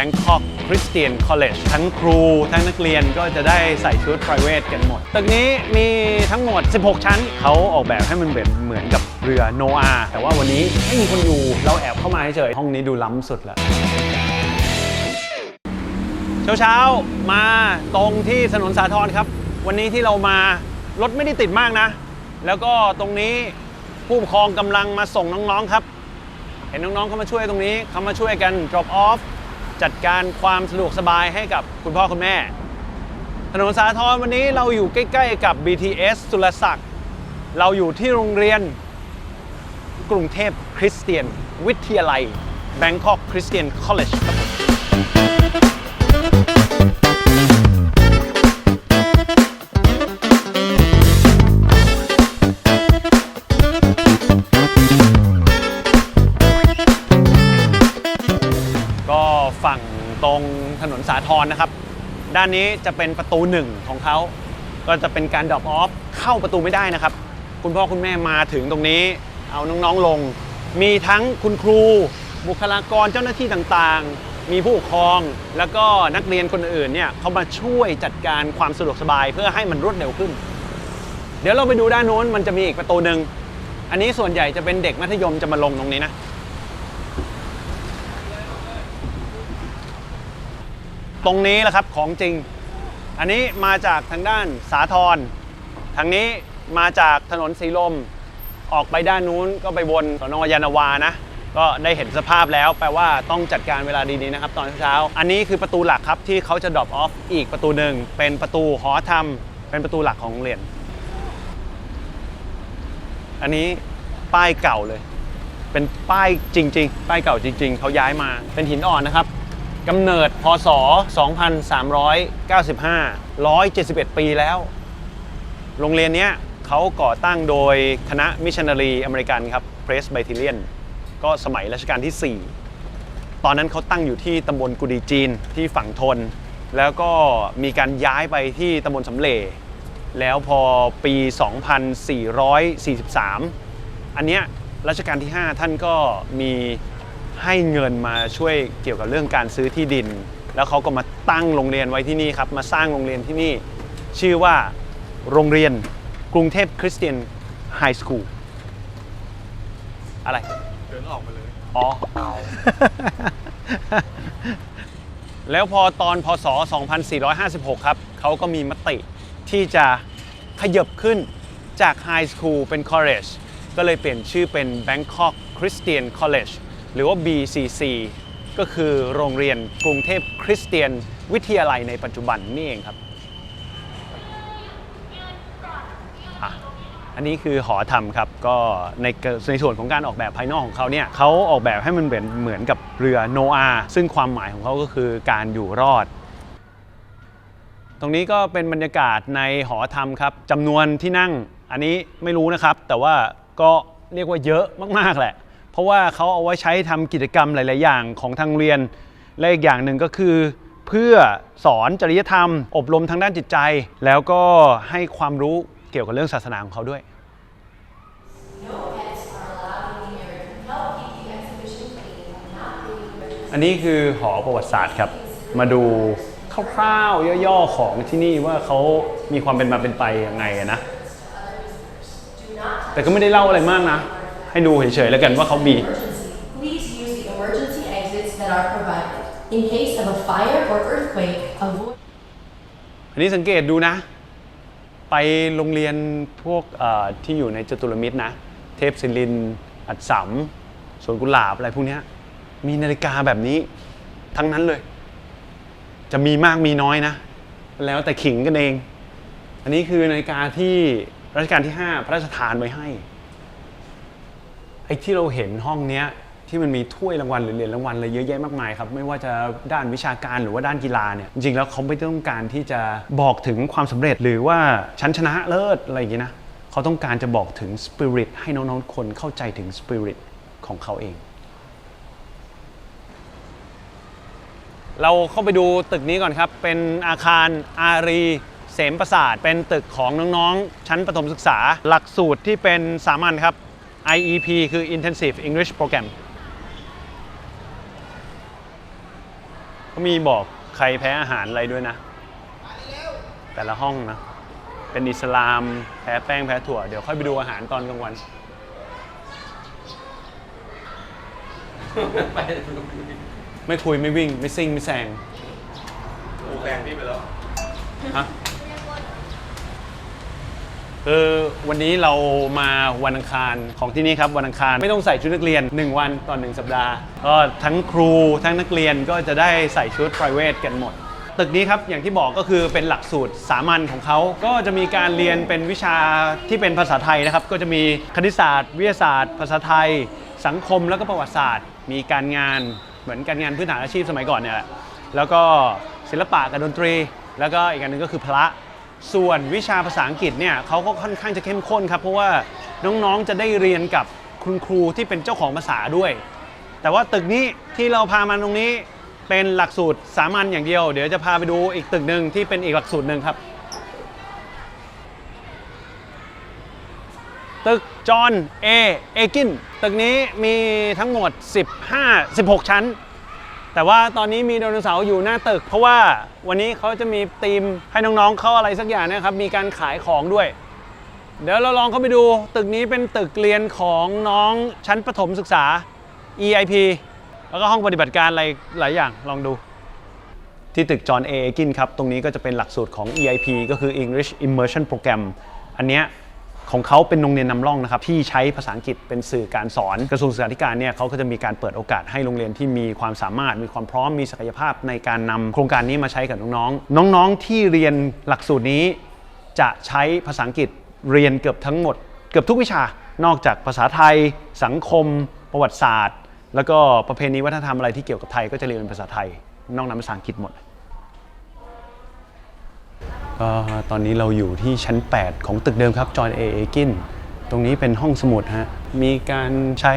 Bangkok Christian College ทั้งครูทั้งนักเรียนก็จะได้ใส่ชุด private กันหมด ตึกนี้มีทั้งหมด 16 ชั้น เขาออกแบบให้มันเป็นเหมือนกับเรือโนอาแต่ว่าวันนี้ไม่มีคนอยู่ เราแอบเข้ามาเฉยห้องนี้ดูล้ำสุดแล้วเช้าเช้าๆมาตรงที่ถนนสาทรครับ วันนี้ที่เรามารถไม่ได้ติดมากนะ แล้วก็ตรงนี้ผู้ปกครองกำลังมาส่งน้องๆครับ เห็นน้องๆเขามาช่วยตรงนี้เขามาช่วยกัน drop off จัดการความสะดวกสบายให้กับคุณพ่อคุณแม่ ถนนสาทรวันนี้เราอยู่ใกล้ ๆ กับ BTS สุรศักดิ์เราอยู่ที่โรงเรียน กรุงเทพคริสเตียน วิทยาลัย Bangkok Christian College ครับผม รนะครับ ด้านนี้จะเป็นประตูหนึ่งของเขา ก็จะเป็นการดรอปออฟเข้าประตูไม่ได้นะครับ คุณพ่อคุณแม่มาถึงตรงนี้ เอาน้องๆลง มีทั้งคุณครู บุคลากรเจ้าหน้าที่ต่างๆ มีผู้ปกครอง แล้วก็นักเรียนคนอื่นเนี่ยเขามาช่วยจัดการความสะดวกสบายเพื่อให้มันรวดเร็วขึ้น เดี๋ยวเราไปดูด้านโน้นมันจะมีอีกประตูหนึ่งอันนี้ส่วนใหญ่จะเป็นเด็กมัธยมจะมาลงตรงนี้นะ ตรงนี้แหละครับของจริง อันนี้มาจากทางด้านสาทรทางนี้มาจากถนนสีลม ออกไปด้านนู้นก็ไปวนสนยานาวานะ ก็ได้เห็นสภาพแล้ว แปลว่าต้องจัดการเวลาดีๆนะครับ ตอนเช้า อันนี้คือประตูหลักครับที่เขาจะดรอปออฟอีกประตูหนึ่งเป็นประตูหอธรรม เป็นประตูหลักของโรงเรียน อันนี้ป้ายเก่าเลย เป็นป้ายจริง ๆ ป้ายเก่าจริง ๆเขาย้ายมาเป็นหินอ่อนนะครับ กำเนิดพศ 2395 171 ปีแล้ว โรงเรียนเนี้ยเขาก่อตั้งโดยคณะมิชชันนารีอเมริกันครับเพรสไบทิเลียน ก็สมัยรัชกาลที่ 4 ตอนนั้นเขาตั้งอยู่ที่ตำบลกุดีจีนที่ฝั่งทน แล้วก็มีการย้ายไปที่ตำบลสำเร็จแล้วพอปี 2443 อันเนี้ยรัชกาลที่ 5 ท่านก็มี ให้เงินมาช่วยเกี่ยวกับเรื่องการซื้อที่ดิน แล้วเขาก็มาตั้งโรงเรียนไว้ที่นี่ครับ มาสร้างโรงเรียนที่นี่ ชื่อว่าโรงเรียนกรุงเทพคริสเตียนไฮสคูลอะไร เดินออกมาเลย อ๋อ แล้วพอตอนพศ 2456 ครับ เขาก็มีมติที่จะขยับขึ้นจากไฮสคูลเป็น college ก็เลยเปลี่ยนชื่อเป็น Bangkok Christian College หรือว่า BCC ก็คือโรงเรียนกรุงเทพคริสเตียนวิทยาลัยในปัจจุบันนี่เองครับอันนี้คือหอธรรมครับก็ในในส่วนของการออกแบบภายนอกของเขาเนี่ยเขาออกแบบให้มันเหมือนเหมือนกับเรือโนอาซึ่งความหมายของเขาก็คือการอยู่รอด ตรงนี้ก็เป็นบรรยากาศในหอธรรมครับจำนวนที่นั่งอันนี้ไม่รู้นะครับ แต่ว่าก็เรียกว่าเยอะมากๆแหละ เพราะว่าเขาเอาไว้ใช้ทำกิจกรรมหลาย ๆ อย่างของทางเรียน และอีกอย่างหนึ่งก็คือ เพื่อสอนจริยธรรม อบรมทางด้านจิตใจ แล้วก็ให้ความรู้เกี่ยวกับเรื่องศาสนาของเขาด้วย อันนี้คือหอประวัติศาสตร์ครับ มาดูคร่าวๆย่อๆของที่นี่ว่าเขามีความเป็นมาเป็นไปยังไงนะ แต่ก็ไม่ได้เล่าอะไรมากนะ ให้ดูเฉยๆแล้วกันว่าเขามี Please use the emergency exits that are provided. In case of a fire or earthquake, avoid อันนี้สังเกตดูนะ ไปโรงเรียนพวกเอ่อที่อยู่ในจตุรมิตรนะ เทพศิรินทร์อัดสำสวนกุหลาบอะไรพวกเนี้ยมีนาฬิกาแบบนี้ทั้งนั้นเลย จะมีมากมีน้อยนะ แล้วแต่ขิงกันเอง อันนี้คือนาฬิกาที่รัชกาลที่ 5 พระราชทานไว้ให้ ไอ้ที่เราเห็นห้องเนี้ยที่มันมีถ้วยรางวัลหรือเหรียญรางวัลอะไรเยอะแยะมากมายครับไม่ว่าจะด้านวิชาการหรือว่าด้านกีฬาเนี่ยจริงๆแล้วเขาไม่ต้องการที่จะบอกถึงความสำเร็จหรือว่าชั้นชนะเลิศอะไรอย่างนี้นะเขาต้องการจะบอกถึงสปิริตให้น้องๆคนเข้าใจถึงสปิริตของเขาเอง เราเข้าไปดูตึกนี้ก่อนครับ เป็นอาคารอารีเสมประสาทเป็นตึกของน้องๆ ชั้นประถมศึกษา หลักสูตรที่เป็นสามัญครับ IEP คือ Intensive English Program เขามีบอกใครแพ้อาหารอะไรด้วยนะ แต่ละห้องนะ เป็นอิสลาม แพ้แป้ง แพ้ถั่ว เดี๋ยวค่อยไปดูอาหารตอนกลางวันไม่คุย ไม่วิ่ง ไม่ซิ่ง ไม่แซงโอ้แรงพี่ไปแล้ว ฮะ คือวันนี้เรามาวันอังคารของที่นี่ครับวันอังคารไม่ต้องใส่ชุดนักเรียน 1 วันต่อ1สัปดาห์ก็ทั้งครูทั้งนักเรียนก็จะได้ใส่ชุด private กันหมด ตึกนี้ครับอย่างที่บอกก็คือเป็นหลักสูตรสามัญของเขา ก็จะมีการเรียนเป็นวิชาที่เป็นภาษาไทยนะครับ ก็จะมีคณิตศาสตร์ วิทยาศาสตร์ ภาษาไทย สังคมแล้วก็ประวัติศาสตร์ มีการงานเหมือนการงานพื้นฐานอาชีพสมัยก่อนเนี่ยแหละแล้วก็ศิลปะกับดนตรี แล้วก็อีกอันหนึงก็คือพละ ส่วนวิชาภาษาอังกฤษเนี่ยเขาก็ค่อนข้างจะเข้มข้นครับ เพราะว่าน้องๆจะได้เรียนกับคุณครูที่เป็นเจ้าของภาษาด้วย แต่ว่าตึกนี้ที่เราพามาตรงนี้เป็นหลักสูตรสามัญอย่างเดียว เดี๋ยวจะพาไปดูอีกตึกหนึ่งที่เป็นอีกหลักสูตรหนึ่งครับ ตึกจอห์นเอเอกินตึกนี้มีทั้งหมด 15 16 ชั้น แต่ว่าตอนนี้มีไดโนเสาร์อยู่หน้าตึก เพราะว่าวันนี้เขาจะมีธีมให้น้องๆเข้าอะไรสักอย่างนะครับ มีการขายของด้วย เดี๋ยวเราลองเข้าไปดูตึกนี้เป็นตึกเรียนของน้องชั้นประถมศึกษา EIP แล้วก็ห้องปฏิบัติการอะไรหลายอย่างลองดู ที่ตึกจอห์นเอกินครับ ตรงนี้ก็จะเป็นหลักสูตรของ EIP ก็คือ English Immersion Program อันเนี้ย ของเขาเป็นโรงเรียนนำร่องนะครับที่ใช้ภาษาอังกฤษเป็นสื่อการสอนกระทรวงศึกษาธิการเนี่ยเขาก็จะมีการเปิดโอกาสให้โรงเรียนที่มีความสามารถมีความพร้อมมีศักยภาพในการนำโครงการนี้มาใช้กับน้องๆ น้องๆที่เรียนหลักสูตรนี้ จะใช้ภาษาอังกฤษเรียนเกือบทั้งหมด เกือบทุกวิชานอกจากภาษาไทย สังคม ประวัติศาสตร์ แล้วก็ประเพณีวัฒนธรรมอะไรที่เกี่ยวกับไทยก็จะเรียนเป็นภาษาไทย นอกนั้นภาษาอังกฤษหมด ก็ตอนนี้เราอยู่ที่ชั้น 8 ของตึกเดิมครับจอห์นเอเอกินตรงนี้เป็นห้องสมุดฮะมีการใช้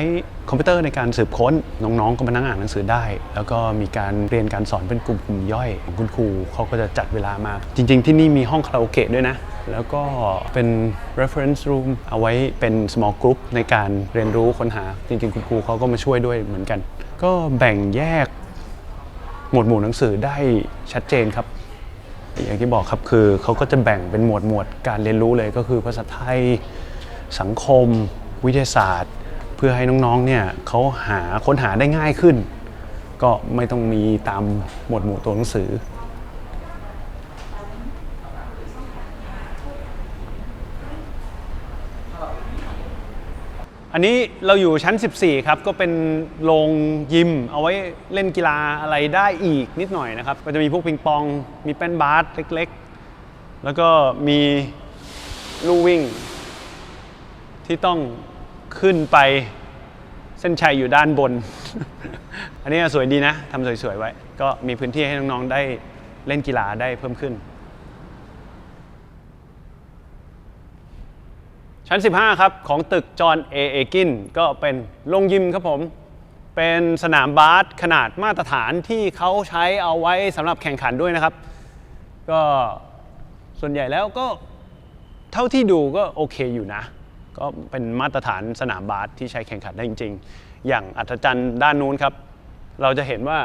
คอมพิวเตอร์ในการสืบค้นน้องๆก็มานั่งอ่านหนังสือได้ แล้วก็มีการเรียนการสอนเป็นกลุ่มๆย่อยของคุณครูเขาก็จะจัดเวลามา จริง ๆ ที่นี่มีห้องคาราโอเกะด้วยนะ แล้วก็เป็น reference room เอาไว้เป็น small group ในการเรียนรู้ค้นหา จริง ๆ คุณครูเขาก็มาช่วยด้วยเหมือนกัน ก็แบ่งแยกหมวดหมู่หนังสือได้ชัดเจนครับ อย่างที่บอกครับคือเขาก็จะแบ่งเป็นหมวดหมวดการเรียนรู้เลยก็คือภาษาไทยสังคม วิทยาศาสตร์ เพื่อให้น้องๆเนี่ยเขาหาค้นหาได้ง่ายขึ้น ก็ไม่ต้องมีตามหมวดหมู่ตัวหนังสือ นนี้เราอยู่ชั้น 14 ครับ ก็เป็นโรงยิม เอาไว้เล่นกีฬาอะไรได้อีกนิดหน่อยนะครับ ก็จะมีพวกปิงปอง มีแป้นบาสเล็กๆ แล้วก็มีลู่วิ่ง ที่ต้องขึ้นไปเส้นชัยอยู่ด้านบน อันนี้สวยดีนะทำสวยๆไว้ ก็มีพื้นที่ให้น้องๆได้เล่นกีฬาได้เพิ่มขึ้น ชั้น 15 ครับ ของตึกจอห์นเอเอกินก็เป็นโรงยิมครับผม เป็นสนามบาสขนาดมาตรฐานที่เขาใช้เอาไว้สำหรับแข่งขันด้วยนะครับ ก็ส่วนใหญ่แล้วก็เท่าที่ดูก็โอเคอยู่นะ ก็เป็นมาตรฐานสนามบาสที่ใช้แข่งขันได้จริง ๆ อย่างอัศจรรย์ด้านนู้นครับ เราจะเห็นว่า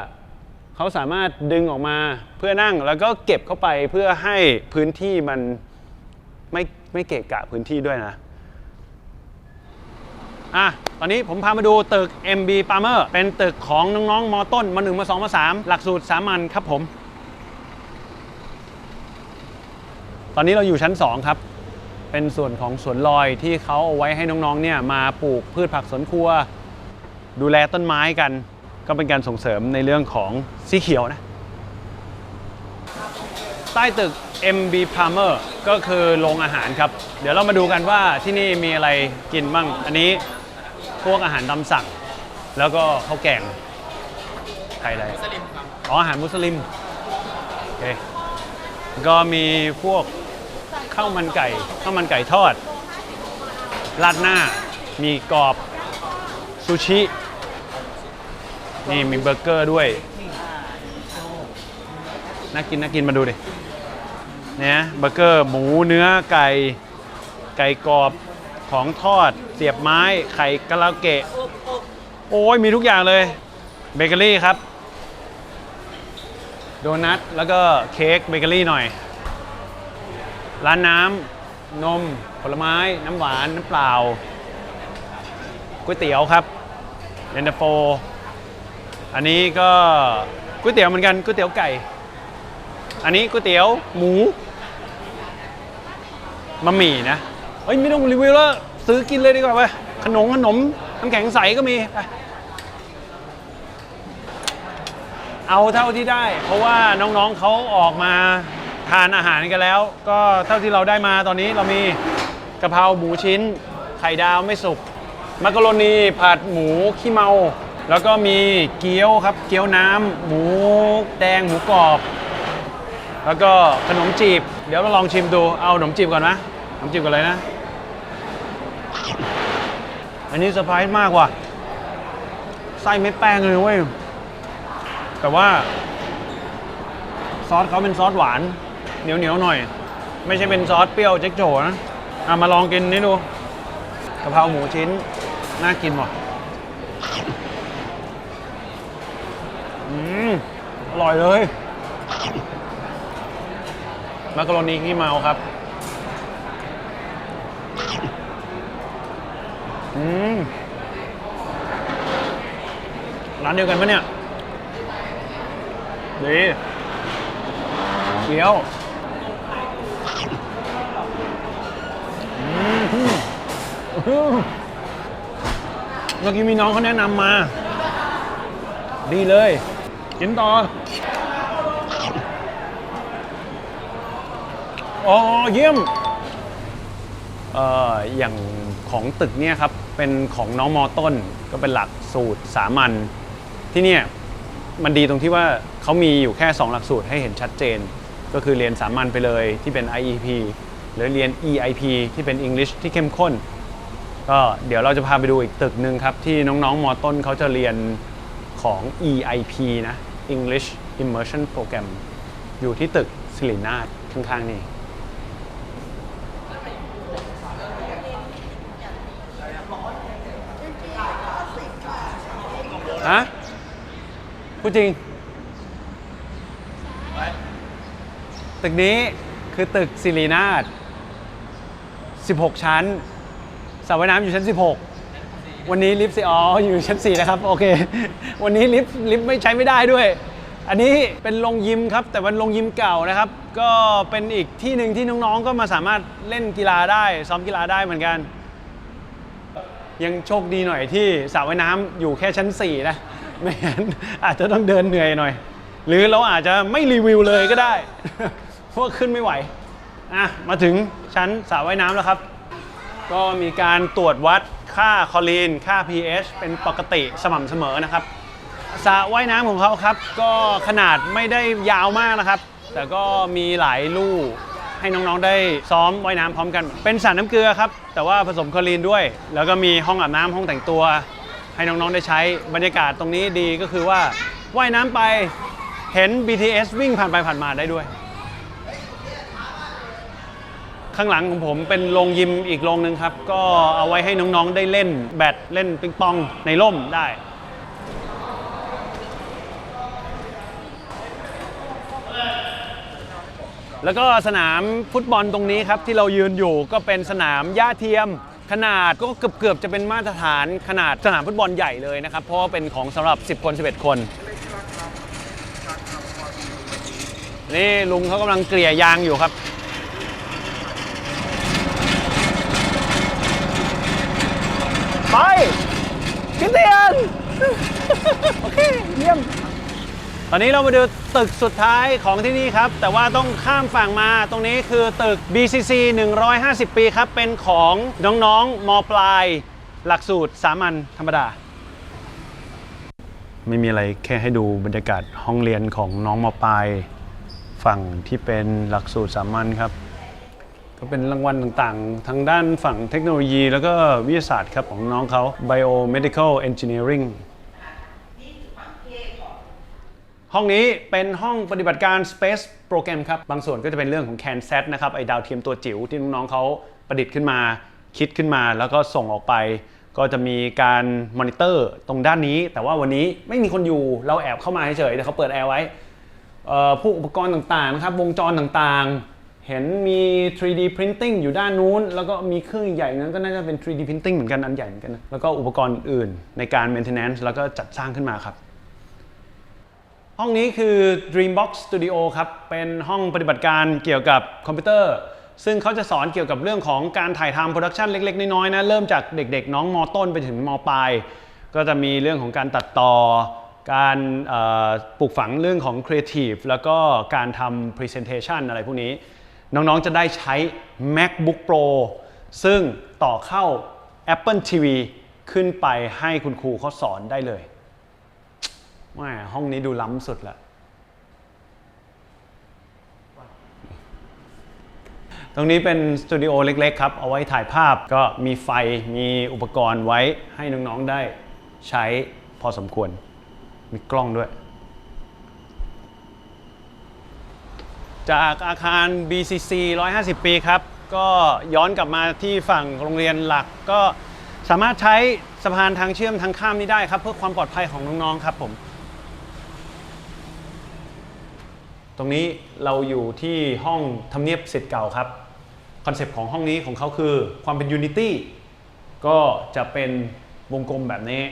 เขาสามารถดึงออกมาเพื่อนั่งแล้วก็เก็บเข้าไปเพื่อให้พื้นที่มันไม่ไม่เกะกะพื้นที่ด้วยนะ อะตอนนี้ผมพามาดูตึก MB Palmer เป็นตึกของน้องๆมต้นม1มา2มา3หลักสูตรสามัญครับผม ตอนนี้เราอยู่ชั้น 2 ครับ เป็นส่วนของสวนลอยที่เขาเอาไว้ให้น้องๆเนี่ยมาปลูกพืชผักสวนครัว ดูแลต้นไม้กัน ก็เป็นการส่งเสริมในเรื่องของสีเขียวนะ ใต้ตึก MB Palmer ก็คือโรงอาหารครับ เดี๋ยวเรามาดูกันว่าที่นี่มีอะไรกินบ้าง อันนี้ พวกอาหารตามสั่ง แล้วก็ข้าวแกงไทยอะไรอ๋ออาหารมุสลิมโอเคก็มีพวกข้าวมันไก่ข้าวมันไก่ทอดราดหน้า มีกรอบซูชิ นี่มีเบอร์เกอร์ด้วย น่ากินน่ากินมาดูดิเนี่ยเบอร์เกอร์หมูเนื้อไก่ ไก่กรอบ ของทอด เสียบไม้ ไข่กะลาเกะ โอ้ยมีทุกอย่างเลย เบเกอรี่ครับ โดนัท แล้วก็เค้กเบเกอรี่หน่อย ร้านน้ำ นม ผลไม้ น้ำหวาน น้ำเปล่า ก๋วยเตี๋ยวครับเย็นตาโฟ อันนี้ก็ก๋วยเตี๋ยวเหมือนกันก๋วยเตี๋ยวไก่ อันนี้ก๋วยเตี๋ยวหมูบะหมี่นะ เฮ้ยไม่ต้องรีวิวแล้ว ซื้อกินเลยดีกว่าไปขนมขนมน้ำแข็งใสก็มีไปเอาเท่าที่ได้ เพราะว่าน้องๆเขาออกมาทานอาหารกันแล้ว ก็เท่าที่เราได้มาตอนนี้เรามีกะเพราหมูชิ้น ไข่ดาวไม่สุกมักกะโรนีผัดหมูขี้เมา แล้วก็มีเกี๊ยวครับ เกี๊ยวน้ำหมูแดงหมูกรอบ แล้วก็ขนมจีบ เดี๋ยวเราลองชิมดูเอาขนมจีบก่อนนะขนมจีบก่อนเลยนะ อันนี้เซอร์ไพรส์มากว่ะไส้ไม่แป้งเลยเว้ย แต่ว่า ซอสเขาเป็นซอสหวาน เหนียวเหนียวๆหน่อย ไม่ใช่เป็นซอสเปรี้ยวเจ๊กโจนะอะมาลองกินนี่ดูกะเพราหมูชิ้น น่ากินว่ะอืมอร่อยเลย มักกะโรนีขี้เมาครับ อืมร้านเดียวกันปะเนี่ย ดีเกี๊ยวเมื่อกี้มีน้องเขาแนะนำมา ดีเลย กินต่อ อ๋อ เยี่ยม เอ่อ อย่างของตึกเนี่ยครับ เป็นของน้องมอต้น ก็เป็นหลักสูตรสามัญที่เนี่ยมันดีตรงที่ว่าเขามีอยู่แค่ 2 หลักสูตรให้เห็นชัดเจน ก็คือเรียนสามัญไปเลยที่เป็น IEP หรือเรียน EIP ที่เป็น English ที่เข้มข้น ก็เดี๋ยวเราจะพาไปดูอีกตึกหนึ่งครับ ที่น้องๆมอต้นเขาจะเรียนของ EIP นะ English Immersion Program อยู่ที่ตึกสิรินาถข้างๆนี่ ฮะพูดจริง ตึกนี้คือตึกสิรินาถ16 ชั้นสระว่ายน้ำอยู่ชั้น 16 วันนี้ลิฟต์สิอ๋ออยู่ชั้น 4 นะครับ โอเค วันนี้ลิฟต์ลิฟต์ไม่ใช้ไม่ได้ด้วย อันนี้เป็นโรงยิมครับ แต่เป็นโรงยิมเก่านะครับ ก็เป็นอีกที่หนึ่งที่น้องๆ ก็มาสามารถเล่นกีฬาได้ ซ้อมกีฬาได้เหมือนกัน ยังโชคดีหน่อยที่สระว่ายน้ำอยู่แค่ชั้น 4 นะ ไม่งั้นอาจจะต้องเดินเหนื่อยหน่อย หรือเราอาจจะไม่รีวิวเลยก็ได้ เพราะว่าขึ้นไม่ไหว อะ มาถึงชั้นสระว่ายน้ำแล้วครับ ก็มีการตรวจวัดค่าคอลีน ค่า pH เป็นปกติสม่ำเสมอนะครับสระว่ายน้ำของเขาครับ ก็ขนาดไม่ได้ยาวมากนะครับ แต่ก็มีหลายลู่ ให้น้องๆได้ซ้อมว่ายน้ำพร้อมกัน เป็นสระน้ำเกลือครับ แต่ว่าผสมคลอรีนด้วย แล้วก็มีห้องอาบน้ำห้องแต่งตัว ให้น้องๆได้ใช้บรรยากาศตรงนี้ดีก็คือว่าว่ายน้ำไปเห็น BTS วิ่งผ่านไปผ่านมาได้ด้วย ข้างหลังของผมเป็นโรงยิมอีกโรงหนึ่งครับ ก็เอาไว้ให้น้องๆได้เล่นแบดเล่นปิงปองในร่มได้ แล้วก็สนามฟุตบอลตรงนี้ครับที่เรายืนอยู่ก็เป็นสนามหญ้าเทียม ขนาดก็เกือบเกือบๆจะเป็นมาตรฐานขนาดสนามฟุตบอลใหญ่เลยนะครับ เพราะว่าเป็นของสำหรับ 10 คน 11 คน นี่ลุงเขากำลังเกลี่ยยางอยู่ครับ ไปคิดเตียน โอเค เยี่ยม อนนี้เรามาดูตึกสุดท้ายของที่นี่ครับ แต่ว่าต้องข้ามฝั่งมาตรงนี้คือตึก BCC 150 ปีครับ เป็นของน้องๆมปลาย หลักสูตรสามัญธรรมดา ไม่มีอะไรแค่ให้ดูบรรยากาศห้องเรียนของน้องมปลายฝั่งที่เป็นหลักสูตรสามัญครับ ก็เป็นรางวัลต่างๆ ทางด้านฝั่งเทคโนโลยี แล้วก็วิทยาศาสตร์ครับของน้องเขา Biomedical Engineering ห้องนี้เป็นห้องปฏิบัติการ Space Program ครับ บางส่วนก็จะเป็นเรื่องของ CanSat นะครับ ไอดาวเทียมตัวจิ๋วที่น้องๆเขาประดิษฐ์ขึ้นมา คิดขึ้นมา แล้วก็ส่งออกไป ก็จะมีการมอนิเตอร์ตรงด้านนี้ แต่ว่าวันนี้ไม่มีคนอยู่ เราแอบเข้ามาเฉยๆแต่เขาเปิดแอร์ไว้เอ่อพวกอุปกรณ์ต่างๆนะครับ วงจรต่างๆ เห็นมี 3D printing อยู่ด้านนู้น แล้วก็มีเครื่องใหญ่นั้นก็น่าจะเป็น 3D printing เหมือนกัน อันใหญ่เหมือนกันนะแล้วก็อุปกรณ์อื่นในการ maintenance แล้วก็จัดสร้างขึ้นมาครับ ห้องนี้คือ Dreambox Studio ครับ เป็นห้องปฏิบัติการเกี่ยวกับคอมพิวเตอร์ ซึ่งเขาจะสอนเกี่ยวกับเรื่องของการถ่ายทำโปรดักชันเล็ก ๆ น้อยๆนะ เริ่มจากเด็ก ๆ น้องมต้นไปถึงมปลาย ก็จะมีเรื่องของการตัดต่อ การปลูกฝังเรื่องของ Creative แล้วก็การทำ Presentation อะไรพวกนี้ น้องๆจะได้ใช้ MacBook Pro ซึ่งต่อเข้า Apple TV ขึ้นไปให้คุณครูเขาสอนได้เลย แม่ห้องนี้ดูล้ำสุดละตรงนี้เป็นสตูดิโอเล็ก ๆ ครับ เอาไว้ถ่ายภาพก็มีไฟมีอุปกรณ์ไว้ให้น้อง ๆ ได้ใช้พอสมควร มีกล้องด้วย จากอาคาร BCC 150 ปีครับ ก็ย้อนกลับมาที่ฝั่งโรงเรียนหลัก ก็สามารถใช้สะพานทางเชื่อมทางข้ามนี้ได้ครับ เพื่อความปลอดภัยของน้อง ๆ ครับผม ตรงนี้เราอยู่ที่ห้องทำเนียบสิทธิ์เก่าครับ คอนเซปต์ของห้องนี้ของเขาคือความเป็น Unity ก็จะเป็นวงกลมแบบนี้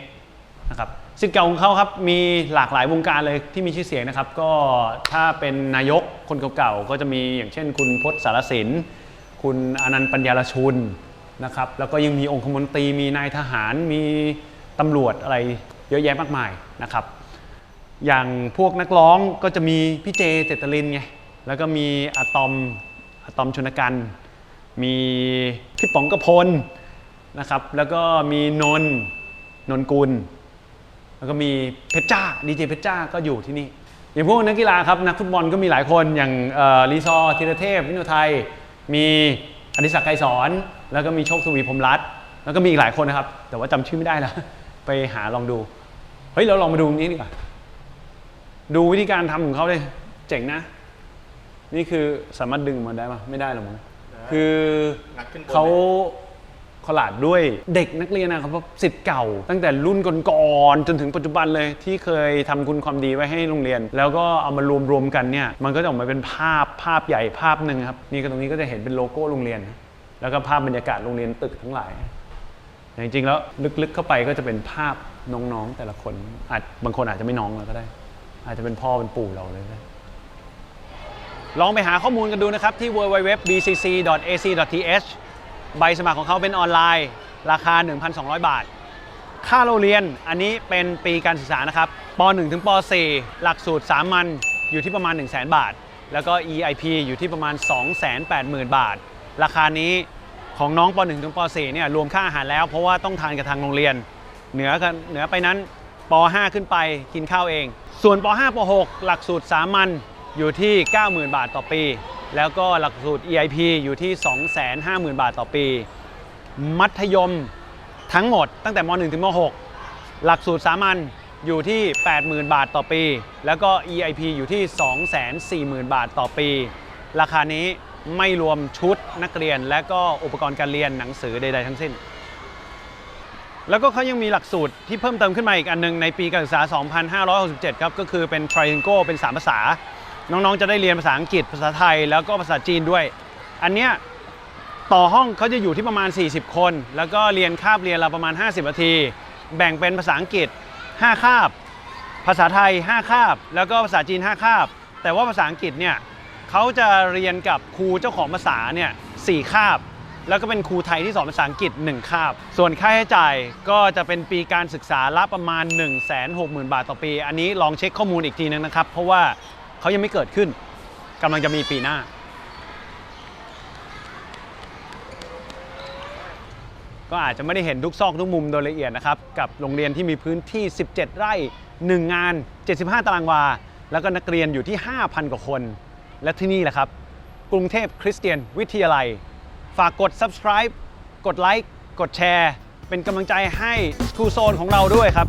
นะครับสิทธิ์เก่าของเขาครับมีหลากหลายวงการเลยที่มีชื่อเสียงนะครับ ก็ถ้าเป็นนายกคนเก่าๆก็จะมีอย่างเช่น คุณพจน์สารสิน คุณอนันต์ปัญญารชุนนะครับแล้วก็ยังมีองคมนตรีมีนายทหารมีตำรวจอะไรเยอะแยะมากมายนะครับ อย่างพวกนักร้องก็จะมีพี่เจเจตลินไง แล้วก็มีอะตอมอะตอมชนกันมีพี่ป๋องกระพลนะครับ แล้วก็มีนนท์นนกุล แล้วก็มีเพชรจ้าดีเจเพชรจ้าก็อยู่ที่นี่ อย่างพวกนักกีฬาครับ นักฟุตบอลก็มีหลายคนอย่างเอ่อรีซอธีรเทพ วินุไทย มีอดิศักดิ์ไกรสอน แล้วก็มีโชคทวีพรมรัตน์แล้วก็มีอีกหลายคนนะครับ แต่ว่าจำชื่อไม่ได้แล้ว ไปหาลองดู เฮ้ย เราลองมาดูตรงนี้ดีกว่า ดูวิธีการทำของเขาเลย เจ๋งนะ นี่คือสามารถดึงมาได้ปะไม่ได้หรอกมั้งคืองัดขึ้นบนเขาขลาดด้วยเด็กนักเรียนนะครับสิทธิ์เก่า ตั้งแต่รุ่นก่อนๆจนถึงปัจจุบันเลยที่เคยทำคุณความดีไว้ให้โรงเรียน แล้วก็เอามารวมๆกันเนี่ยมันก็จะออกมาเป็นภาพภาพใหญ่ภาพหนึ่งครับนี่ก็ตรงนี้ก็จะเห็นเป็นโลโก้โรงเรียน แล้วก็ภาพบรรยากาศโรงเรียนตึกทั้งหลาย แต่จริงๆแล้วลึกๆเข้าไปก็จะเป็นภาพน้องๆแต่ละคนอาจบางคนอาจจะไม่น้องแล้วก็ได้ อาจจะเป็นพ่อเป็นปู่เราเลยก็ได้ลองไปหาข้อมูลกันดูนะครับที่ www.bcc.ac.th ใบสมัครของเขาเป็นออนไลน์ ราคา 1,200 บาท ค่าเราเรียนอันนี้เป็นปีการศึกษานะครับป .1 ถึงป .4 หลักสูตรสามัญอยู่ที่ประมาณ 1 0 0 0 0 0 บาท แล้วก็ EIP อยู่ที่ประมาณ 280,000 บาท ราคานี้ของน้องป .1 ถึงป .4 เนี่ยรวมค่าอาหารแล้วเพราะว่าต้องทานกับทางโรงเรียน เหนือกันเหนือไปนั้น ป .5 ขึ้นไปกินข้าวเอง ส่วนป .5 ป .6 หลักสูตรสามัญอยู่ที่ 90,000 บาทต่อปี แล้วก็หลักสูตร EIP อยู่ที่ 250,000 บาทต่อปี มัธยมทั้งหมดตั้งแต่ม .1 ถึงม .6 หลักสูตรสามัญอยู่ที่ 80,000 บาทต่อปี แล้วก็ EIP อยู่ที่ 240,000 บาทต่อปี ราคานี้ไม่รวมชุดนักเรียนและก็อุปกรณ์การเรียนหนังสือใด ๆ ทั้งสิ้น แล้วก็เขายังมีหลักสูตรที่เพิ่มเติมขึ้นมาอีกอันหนึงในปีการศึกษา 2567 ครับก็คือเป็น Trilingual เป็น 3 ภาษา น้องๆ จะได้เรียนภาษาอังกฤษภาษาไทย แล้วก็ภาษาจีนด้วย อันเนี้ยต่อห้องเขาจะอยู่ที่ประมาณ 40 คน แล้วก็เรียนคาบเรียนละประมาณ 50นาที แบ่งเป็นภาษาอังกฤษ 5 คาบ ภาษาไทย 5 คาบ แล้วก็ภาษาจีน 5 คาบ แต่ว่าภาษาอังกฤษเนี่ยเขาจะเรียนกับครูเจ้าของภาษาเนี่ยสคาบ แล้วก็เป็นครูไทยที่สอนภาษาอังกฤษ 1 คาบ ส่วนค่าใช้จ่ายก็จะเป็นปีการศึกษาละประมาณ 1 6 0 0 0 0 บาทต่อปี อันนี้ลองเช็คข้อมูลอีกทีนึงนะครับ เพราะว่าเขายังไม่เกิดขึ้นกำลังจะมีปีหน้า ก็อาจจะไม่ได้เห็นทุกซอกทุกมุมโดยละเอียดนะครับ กับโรงเรียนที่มีพื้นที่ 17 ไร่ 1 งาน 75 ตารางวา แล้วก็นักเรียนอยู่ที่ 5,000 กว่าคน และที่นี่แหละครับ กรุงเทพคริสเตียนวิทยาลัย ฝากกด subscribe กดไลค์กดแชร์ เป็นกำลังใจให้ School Zone ของเราด้วยครับ